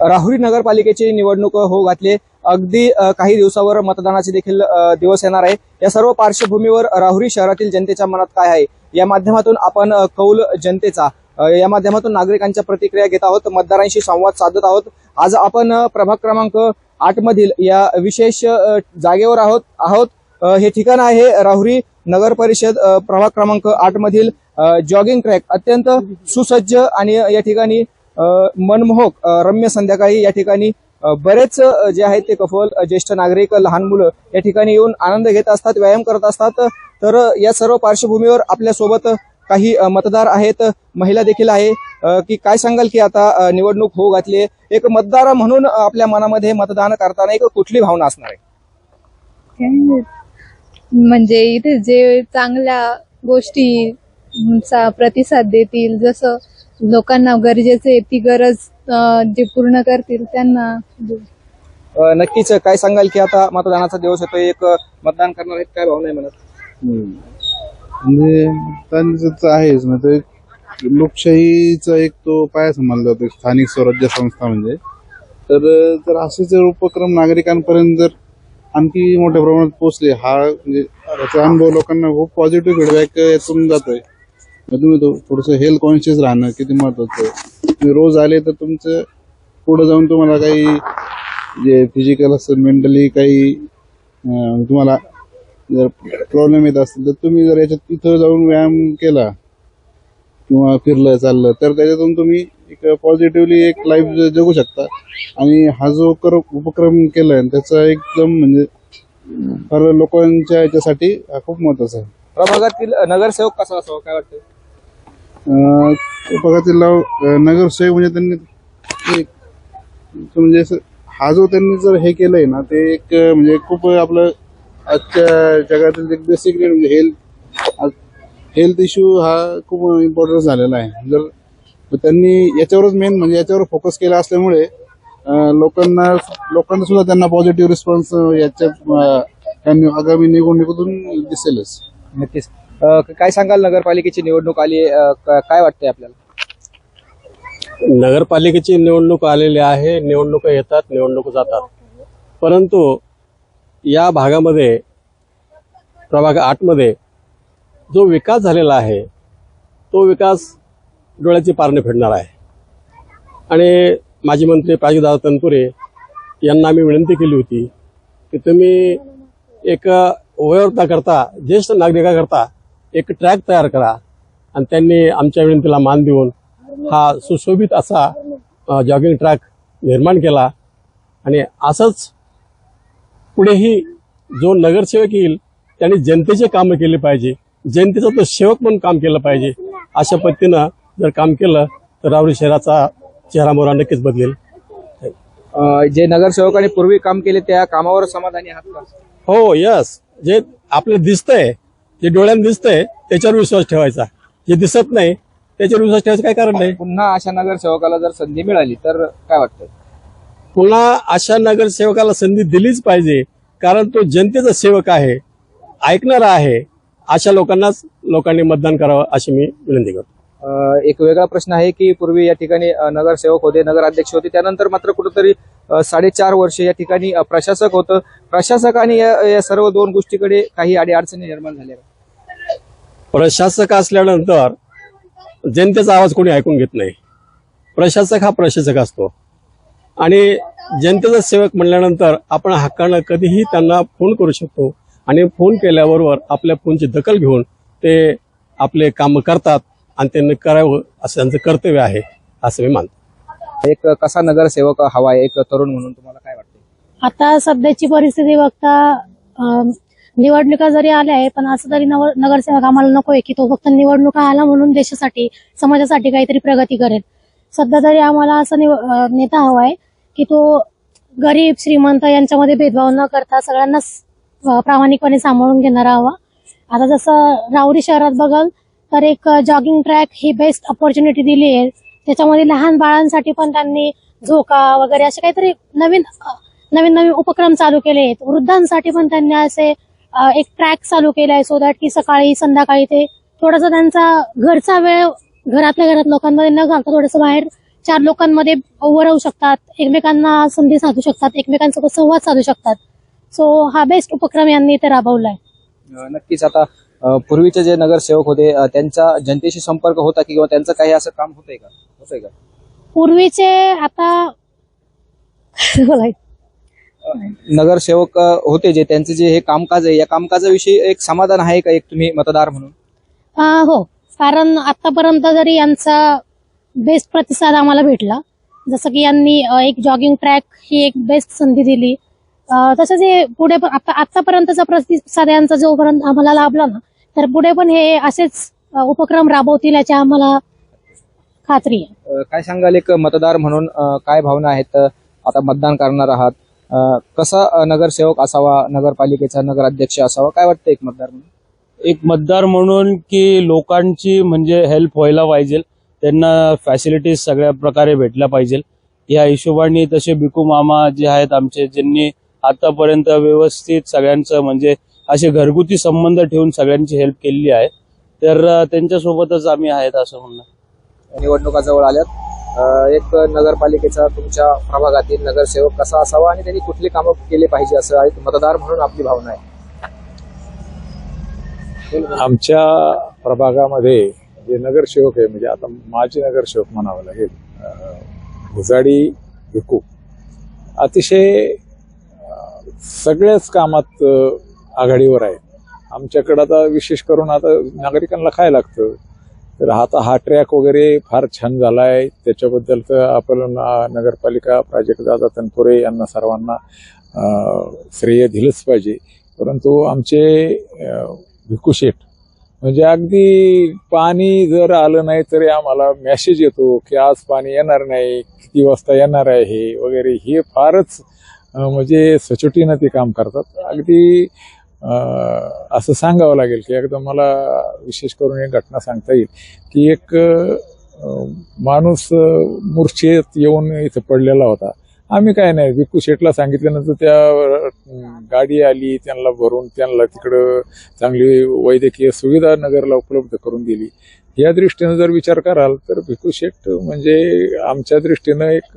राहुरी नगरपालिकेची निवडणूक हो घातली. अगदी काही दिवसावर मतदानाचे देखील दिवस येणार आहे. या सर्व पार्श्वभूमीवर राहुरी शहरातील जनतेच्या मनात काय आहे? या माध्यमातून आपण कौल जनतेचा या माध्यमातून नागरिकांच्या प्रतिक्रिया घेत आहोत मतदारांशी संवाद साधत आहोत. आज आपण प्रभाग क्रमांक आठ मधील या विशेष जागेवर आहोत आहोत. हे ठिकाण आहे राहुरी नगर परिषद प्रभाग क्रमांक आठ मधील जॉगिंग ट्रॅक अत्यंत सुसज्ज आणि या ठिकाणी मनमोहक रम्य संध्याकाळी या ठिकाणी बरेच जे आहेत ते कफल ज्येष्ठ नागरिक लहान मुलं या ठिकाणी येऊन आनंद घेत असतात व्यायाम करत असतात. तर या सर्व पार्श्वभूमीवर आपल्यासोबत काही मतदार आहेत महिला देखील आहे. की काय सांगाल की आता निवडणूक होऊ घातली एक मतदार म्हणून आपल्या मनामध्ये मतदान करताना एक कुठली भावना असणार आहे? म्हणजे इथे जे चांगल्या गोष्टी चा प्रतिसाद देतील जसं लोकांना गरजेचे आहे, ती गरज अं, जे पूर्ण करतील त्यांना. देऊ. अ, नक्कीच काय सांगाल की आता मतदानाचा दिवस येतोय एक अ, मतदान करणार आहेत काय भावना आहे म्हणत म्हणजे त्यांचं तर आहेच ना ते लोकशाहीचा एक तो पाया समजला जातो स्थानिक स्वराज्य संस्था म्हणजे. तर जर असे जर उपक्रम नागरिकांपर्यंत जर आणखी मोठ्या प्रमाणात पोहोचले हा म्हणजे याचा अनुभव लोकांना खूप पॉझिटिव्ह फीडबॅक यातून जातोय. मग तुम्ही तो हेल्थ कॉन्शियस राहणं किती महत्वाचं आहे. तुम्ही रोज आले तर तुमचं पुढे जाऊन तुम्हाला काही जे फिजिकल असेल मेंटली काही तुम्हाला जर प्रॉब्लेम येत असतील तर तुम्ही जर याच्यात तिथं जाऊन व्यायाम केला किंवा फिरलं चाललं तर त्याच्यातून तुम्ही एक पॉझिटिव्हली एक लाईफ जगू शकता. आणि हा जो कर उपक्रम केला आहे त्याचा एकदम म्हणजे फार लोकांच्या याच्यासाठी हा खूप महत्त्वाचा आहे. प्रभागातील नगरसेवक कसा असावा? काय वाटतं अं, लाव- नगरसेवक म्हणजे त्यांनी एक म्हणजे असं हा जो त्यांनी जर हे केलंय ना ते एक म्हणजे खूप आपलं आजच्या जगातील एक बेसिक म्हणजे हेल्थ हेल्थ इश्यू हा खूप इम्पॉर्टंट झालेला आहे. जर त्यांनी याच्यावरच मेन म्हणजे याच्यावर फोकस केला असल्यामुळे लोकांना लोकांना सुद्धा त्यांना पॉझिटिव्ह रिस्पॉन्स याच्या त्यांनी आगामी निवडणुकीतून दिसेलच. नक्कीच. काय सांगाल? नगरपालिकेची निवडणूक आली काय वाटतंय आपल्याला? नगरपालिकेची निवडणूक आलेली आहे. निवडणुका येतात निवडणूक जातात. परंतु या भागामध्ये प्रभाग आठमध्ये जो विकास झालेला आहे तो विकास डोळ्याची पारणे फेडणार आहे. आणि माजी मंत्री प्राजदादा तनपुरे यांना आम्ही विनंती केली होती की तुम्ही एक वयोवृद्धाकरता ज्येष्ठ नागरिकाकरता एक ट्रॅक तयार करा. आणि त्यांनी आमच्या विनंतीला मान देऊन हा सुशोभित असा जॉगिंग ट्रॅक निर्माण केला. आणि असंच पुढेही जो नगरसेवक येईल त्यांनी जनतेचे कामं केले पाहिजे. जनतेचा तो सेवक म्हणून काम केलं पाहिजे. अशा पद्धतीनं जर काम केलं तर रावरी शहराचा चेहरा मोहरा नक्कीच बदलेल. जे नगरसेवकांनी पूर्वी काम केले त्या कामावर समाधानी आहात हो यस जे आपल्याला दिसतंय जे डोळ्यानं दिसतंय त्याच्यावर विश्वास ठेवायचा. जे दिसत नाही त्याच्यावर विश्वास ठेवायचं काय कारण नाही? पुन्हा अशा नगरसेवकाला जर संधी मिळाली तर काय वाटतं पुन्हा अशा नगरसेवकाला संधी दिलीच पाहिजे कारण तो जनतेचा सेवक आहे ऐकणारा आहे. अशा लोकांनाच लोकांनी मतदान करावं अशी मी विनंती करतो. एक वेगळा प्रश्न आहे की पूर्वी या ठिकाणी नगरसेवक होते नगराध्यक्ष होते त्यानंतर मात्र कुठेतरी साडेचार वर्ष या ठिकाणी प्रशासक होतं. प्रशासक आणि या या सर्व दोन गोष्टीकडे काही अडीअडचणी निर्माण झाल्या. प्रशासक असल्यानंतर जनतेचा आवाज कोणी ऐकून घेत नाही. प्रशासक हा प्रशासक असतो. आणि जनतेचा सेवक म्हणल्यानंतर आपण हक्कानं कधीही त्यांना फोन करू शकतो आणि फोन केल्याबरोबर आपल्या फोनची दखल घेऊन ते आपले कामं करतात. आणि त्यांनी करावं असं त्यांचं कर्तव्य आहे असं मी मानतो. एक कसा नगरसेवक हवा आहे? एक तरुण म्हणून तुम्हाला काय वाटतं आता सध्याची परिस्थिती बघता निवडणुका जरी आल्या आहे पण असं तरी नगरसेवक आम्हाला नकोय की तो फक्त निवडणुका आला म्हणून देशासाठी समाजासाठी काहीतरी प्रगती करेल. सध्या तरी आम्हाला असा नेता हवाय की तो गरीब श्रीमंत यांच्यामध्ये भेदभाव न करता सगळ्यांना प्रामाणिकपणे सांभाळून घेणारा हवा. आता जसं राहुरी शहरात बघाल तर एक जॉगिंग ट्रॅक ही बेस्ट ऑपॉर्च्युनिटी दिली आहे. त्याच्यामध्ये लहान बाळांसाठी पण त्यांनी झोका वगैरे असे काहीतरी नवीन नवीन नवीन उपक्रम चालू केले आहेत. वृद्धांसाठी पण त्यांनी असे एक ट्रॅक चालू केलाय सो दॅट की सकाळी संध्याकाळी ते थोडासा त्यांचा घरचा वेळ घरातल्या घरात लोकांमध्ये न घालता थोडंसं बाहेर चार लोकांमध्ये उभं राहू शकतात. एकमेकांना संधी साधू शकतात. एकमेकांसोबत संवाद साधू शकतात. सो हा बेस्ट उपक्रम यांनी इथे राबवलाय नक्कीच. आता पूर्वीचे जे नगरसेवक होते त्यांचा जनतेशी संपर्क होता की किंवा त्यांचं काही असं काम होतंय का? होतंय का? पूर्वीचे आता नगरसेवक होते जे त्यांचे जे हे कामकाज आहे या कामकाजाविषयी एक समाधान आहे का एक तुम्ही मतदार म्हणून? हो. कारण आतापर्यंत जरी यांचा बेस्ट प्रतिसाद आम्हाला भेटला जसं की यांनी एक जॉगिंग ट्रॅक ही एक बेस्ट संधी दिली. तसंच हे पुढे पण आता आतापर्यंतचा प्रतिसाद यांचा जोपर्यंत आम्हाला लाभला ना तर पुढे पण हे असेच उपक्रम राबवतील याची आम्हाला खात्री आहे. काय सांगाल एक मतदार म्हणून? काय भावना आहेत? आता मतदान करणार आहात. अ, कसा नगरसेवक असावा नगरपालिकेचा नगराध्यक्ष असावा? काय वाटतं एक मतदार म्हणून? एक मतदार म्हणून की लोकांची म्हणजे हेल्प व्हायला पाहिजे. त्यांना फॅसिलिटीज सगळ्या प्रकारे भेटल्या पाहिजे. या हिशोबाने तसे बिकू मामा जे आहेत आमचे ज्यांनी आतापर्यंत व्यवस्थित सगळ्यांचं म्हणजे असे घरगुती संबंध ठेवून सगळ्यांची हेल्प केलेली आहे. तर त्यांच्यासोबतच आम्ही आहेत असं म्हणणं. निवडणुका जवळ आल्यात एक नगरपालिकेचा तुमच्या प्रभागातील नगरसेवक कसा असावा आणि त्यांनी कुठली कामं केली पाहिजे असं एक मतदार म्हणून आपली भावना आहे? आमच्या प्रभागामध्ये जे नगरसेवक आहे म्हणजे आता माजी नगरसेवक म्हणावं लागेल भुजाडी विकू अतिशय सगळ्याच कामात आघाडीवर आहे. आमच्याकडं आता विशेष करून आता नागरिकांना काय लागतं. तर आता हा ट्रॅक वगैरे फार छान झाला आहे त्याच्याबद्दल तर आपण नगरपालिका प्राजक्त दादा तनपुरे यांना सर्वांना श्रेय दिलंच पाहिजे. परंतु आमचे अं, भिकू म्हणजे अगदी पाणी जर आलं नाही तरी आम्हाला मेसेज येतो की आज पाणी येणार नाही किती वाजता येणार आहे वगैरे हे फारच म्हणजे सचोटीनं ते काम करतात. अगदी असं सांगावं लागेल की एकदा मला विशेष करून एक घटना सांगता येईल की एक माणूस मूर्छेत येऊन इथं पडलेला होता. आम्ही काय नाही विकू शेठला सांगितल्यानंतर त्या गाडी आली त्यांना भरून त्यांना तिकडं चांगली वैद्यकीय सुविधा नगरला उपलब्ध करून दिली. या दृष्टीनं जर विचार कराल तर भिकू शेट म्हणजे आमच्या दृष्टीनं एक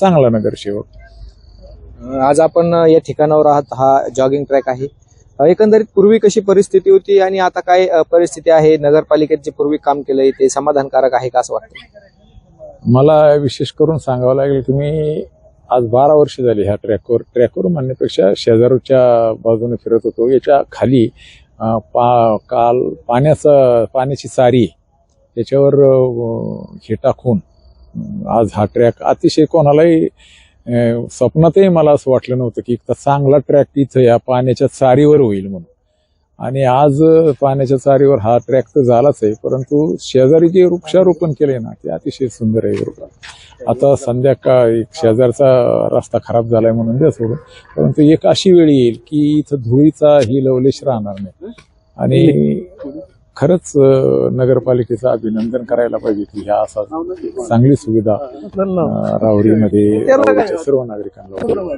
चांगला नगरसेवक. आज आपण या ठिकाणावर आहात. हा जॉगिंग ट्रॅक आहे. एकंदरीत पूर्वी कशी परिस्थिती होती आणि आता काय परिस्थिती आहे? नगरपालिकेत जे पूर्वी काम केलंय ते समाधानकारक आहे का असं वाटतं? मला विशेष करून सांगावं लागेल की मी आज बारा वर्ष झाली ह्या ट्रॅकवर ट्रॅकवर म्हणण्यापेक्षा शेजारच्या बाजूने फिरत होतो. याच्या खाली पा काल पाण्याचा पाण्याची सारी त्याच्यावर हे टाकून आज हा ट्रॅक अतिशय कोणालाही स्वप्नातही मला असं वाटलं नव्हतं की इतका चांगला ट्रॅक इथं या पाण्याच्या चारीवर होईल म्हणून. आणि आज पाण्याच्या चारीवर हा ट्रॅक तर झालाच आहे परंतु शेजारी जे वृक्षारोपण केले ना ते अतिशय सुंदर आहे वृक्ष आता संध्याकाळ एक शेजारचा रस्ता खराब झालाय म्हणून द्या सोडून. परंतु एक अशी वेळ येईल की इथं धुळीचा ही लवलेश राहणार नाही. आणि खरंच नगरपालिकेचं अभिनंदन करायला पाहिजे की ह्या असा चांगली सुविधा रावरीमध्ये सर्व नागरिकांना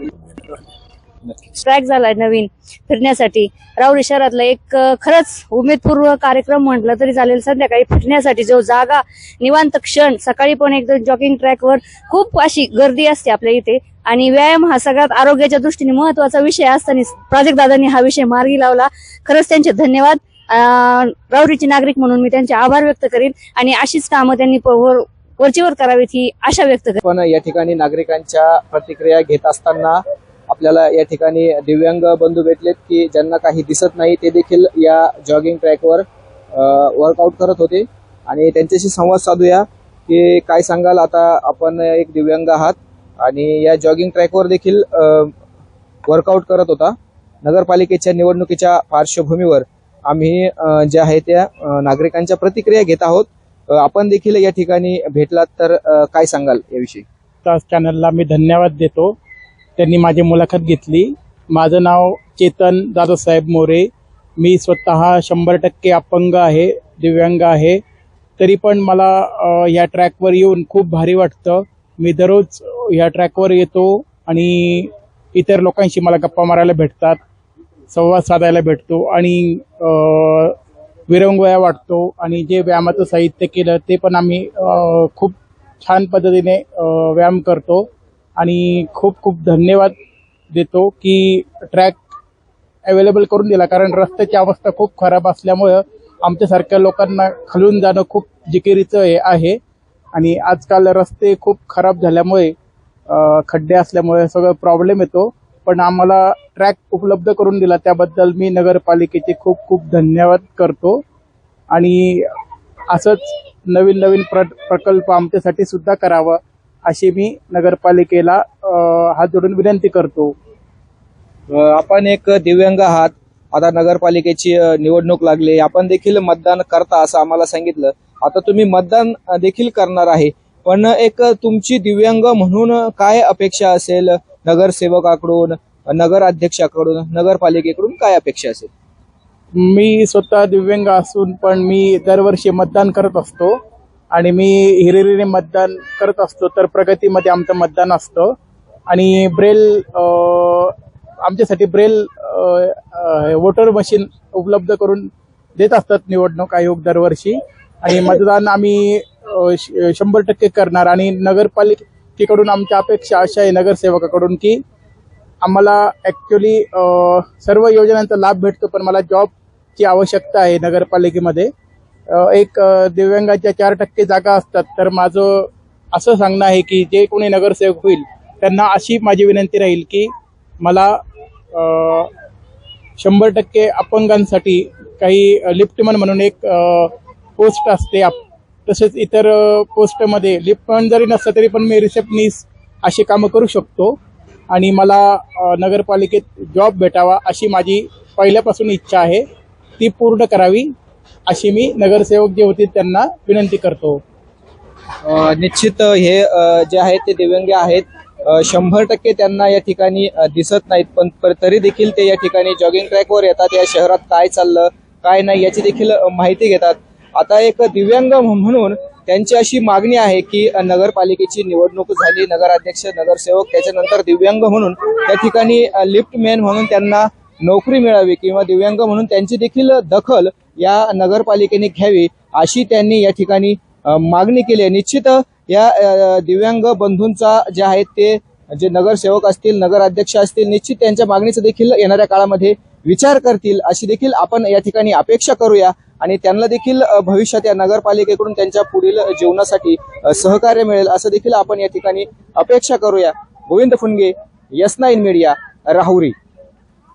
ट्रॅक झालाय नवीन फिरण्यासाठी. राऊरी शहरातला एक खरंच उमेदपूर्व कार्यक्रम म्हटलं तरी चालेल. संध्याकाळी फिरण्यासाठी जो जागा निवांत क्षण सकाळी पण एकदम जॉगिंग ट्रॅकवर खूप अशी गर्दी असते आपल्या इथे. आणि व्यायाम हा सगळ्यात आरोग्याच्या दृष्टीने महत्त्वाचा विषय असताना प्राजक्त दादांनी हा विषय मार्गी लावला. खरंच त्यांचे धन्यवाद. राऊरीचे नागरिक म्हणून मी त्यांचे आभार व्यक्त करीन आणि अशीच कामं त्यांनी वरचेवर करावीत ही आशा व्यक्त करेन. पण या ठिकाणी नागरिकांच्या प्रतिक्रिया घेत असताना आपल्याला या ठिकाणी दिव्यांग बंधू भेटलेत की ज्यांना काही दिसत नाही ते देखील या जॉगिंग ट्रॅकवर वर्कआउट करत होते. आणि त्यांच्याशी संवाद साधूया की काय सांगाल? आता आपण एक दिव्यांग आहात आणि या जॉगिंग ट्रॅकवर देखील वर्कआउट करत होता. नगरपालिकेच्या निवडणुकीच्या पार्श्वभूमीवर आम्ही ज्या आहे त्या नागरिकांच्या प्रतिक्रिया घेत आहोत. आपण देखील या ठिकाणी भेटलात तर काय सांगाल याविषयी? चॅनलला मी धन्यवाद देतो. त्यांनी माझी मुलाखत घेतली. माझं नाव चेतन दादासाहेब मोरे. मी स्वतः शंभर टक्के अपंग आहे दिव्यांग आहे. तरी पण मला या ट्रॅकवर येऊन खूप भारी वाटतं. मी दररोज या ट्रॅकवर येतो आणि इतर लोकांशी मला गप्पा मारायला भेटतात. संवाद साधायला भेटतो आणि अ, वाटतो आणि जे व्यायामाचं साहित्य केलं ते पण आम्ही खूप छान पद्धतीने व्यायाम करतो आणि खूप खूप धन्यवाद देतो की ट्रॅक अवेलेबल करून दिला. कारण रस्त्याची अवस्था खूप खराब असल्यामुळं आमच्यासारख्या लोकांना खालून जाणं खूप जिकिरीचं हे आहे. आणि आजकाल रस्ते खूप खराब झाल्यामुळे खड्डे असल्यामुळे सगळं प्रॉब्लेम येतो. पण आम्हाला ट्रॅक उपलब्ध करून दिला. त्याबद्दल मी नगरपालिकेचे खूप खूप धन्यवाद करतो. आणि असंच नवीन नवीन प्र प्रकल्प आमच्यासाठी सुद्धा करावा अशी मी नगरपालिकेला हात जोडून विनंती करतो. आपण एक दिव्यांग आहात. आता नगरपालिकेची निवडणूक लागली. आपण देखील मतदान करता असं आम्हाला सांगितलं. आता तुम्ही मतदान देखील करणार आहे. पण एक तुमची दिव्यांग म्हणून काय अपेक्षा असेल? नगरसेवकाकडून नगर अध्यक्षाकडून नगरपालिकेकडून काय अपेक्षा असेल? मी स्वतः दिव्यांग असून पण मी दरवर्षी मतदान करत असतो. आणि मी हिरिरीने मतदान करत असतो तर प्रगतीमध्ये आमचं मतदान असतं. आणि ब्रेल आमच्यासाठी ब्रेल वोटर मशीन उपलब्ध करून देत असतात निवडणूक आयोग दरवर्षी. आणि मतदान आम्ही श- शंभर टक्के करणार. आणि नगरपालिकेकडून आमच्या अपेक्षा अशा आहे नगरसेवकाकडून की आम्हाला ॲक्च्युली सर्व योजनांचा लाभ भेटतो पण मला जॉबची आवश्यकता आहे नगरपालिकेमध्ये. एक दिव्यांगाच्या चार टक्के जागा असतात तर माझं असं सांगणं आहे की जे कोणी नगरसेवक होईल त्यांना अशी माझी विनंती राहील की मला शंभर टक्के अपंगांसाठी काही लिफ्टमन म्हणून एक पोस्ट असते आप- तसेच इतर पोस्टमध्ये लिफ्टमॅन जरी नसलं तरी पण मी रिसेप्शनिस्ट अशी कामं करू शकतो. आणि मला नगरपालिकेत जॉब भेटावा अशी माझी पहिल्यापासून इच्छा आहे. ती पूर्ण करावी अशी मी नगरसेवक जे होते त्यांना विनंती करतो. निश्चित हे जे आहेत ते दिव्यांग आहेत. शंभर टक्के त्यांना या ठिकाणी दिसत नाहीत पण तरी देखील ते या ठिकाणी जॉगिंग ट्रॅकवर येतात. या शहरात काय चाललं काय नाही याची देखील माहिती घेतात. आता एक दिव्यांग म्हणून त्यांची अशी मागणी आहे की नगरपालिकेची निवडणूक झाली नगराध्यक्ष नगरसेवक त्याच्यानंतर दिव्यांग म्हणून त्या ठिकाणी लिफ्ट मॅन म्हणून त्यांना नोकरी मिळावी किंवा दिव्यांग म्हणून त्यांची देखील दखल या नगरपालिकेने घ्यावी अशी त्यांनी या ठिकाणी मागणी केली आहे. निश्चित या दिव्यांग बंधूंचा जे आहेत ते जे नगरसेवक असतील नगराध्यक्ष असतील निश्चित त्यांच्या मागणीचा देखील येणाऱ्या काळामध्ये विचार करतील अशी देखील आपण या ठिकाणी अपेक्षा करूया. आणि त्यांना देखील भविष्यात या नगरपालिकेकडून त्यांच्या पुढील जीवनासाठी सहकार्य मिळेल असं देखील आपण या ठिकाणी अपेक्षा करूया. Govind Phunge yes nine media Rahuri.